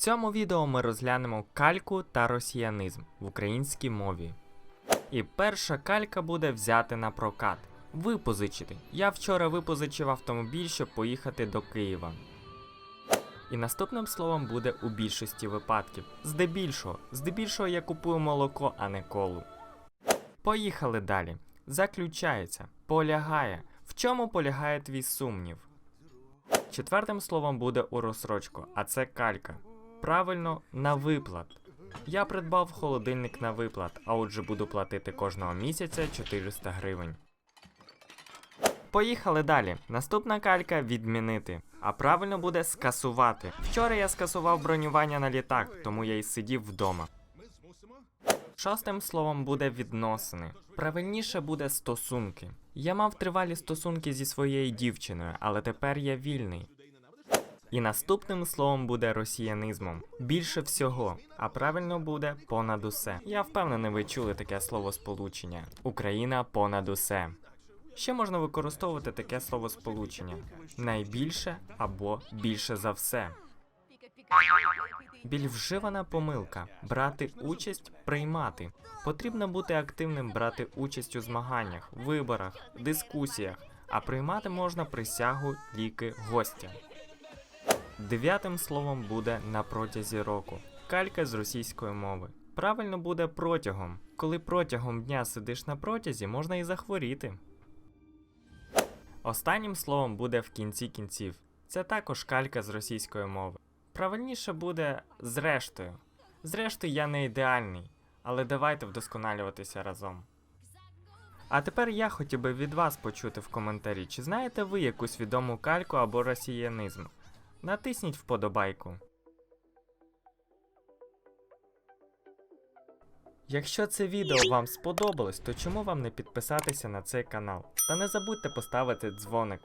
цьому відео ми розглянемо кальку та росіянизм в українській мові. І перша калька буде взяти на прокат. Випозичити. Я вчора випозичив автомобіль, щоб поїхати до Києва. І наступним словом буде у більшості випадків. Здебільшого. Здебільшого я купую молоко, а не колу. Поїхали далі. Заключається, полягає. В чому полягає твій сумнів? Четвертим словом буде у розсрочку, а це калька. Правильно, на виплат. Я придбав холодильник на виплат, а отже буду платити кожного місяця 400 гривень. Поїхали далі. Наступна калька відмінити. А правильно буде скасувати. Вчора я скасував бронювання на літак, тому я й сидів вдома. Шостим словом буде відносини. Правильніше буде стосунки. Я мав тривалі стосунки зі своєю дівчиною, але тепер я вільний. І наступним словом буде росіянизмом. Більше всього, а правильно буде понад усе. Я впевнений, ви чули таке словосполучення. Україна понад усе. Ще можна використовувати таке словосполучення: найбільше або більше за все. Біль вживана помилка брати участь, приймати. Потрібно бути активним, брати участь у змаганнях, виборах, дискусіях, а приймати можна присягу ліки гостя. Дев'ятим словом буде на протязі року. Калька з російської мови. Правильно буде протягом. Коли протягом дня сидиш на протязі, можна і захворіти. Останнім словом буде в кінці кінців. Це також калька з російської мови. Правильніше буде зрештою. Зрештою, я не ідеальний, але давайте вдосконалюватися разом. А тепер я хотів би від вас почути в коментарі, чи знаєте ви якусь відому кальку або росіянизм. Натисніть вподобайку. Якщо це відео вам сподобалось, то чому вам не підписатися на цей канал? Та не забудьте поставити дзвоник.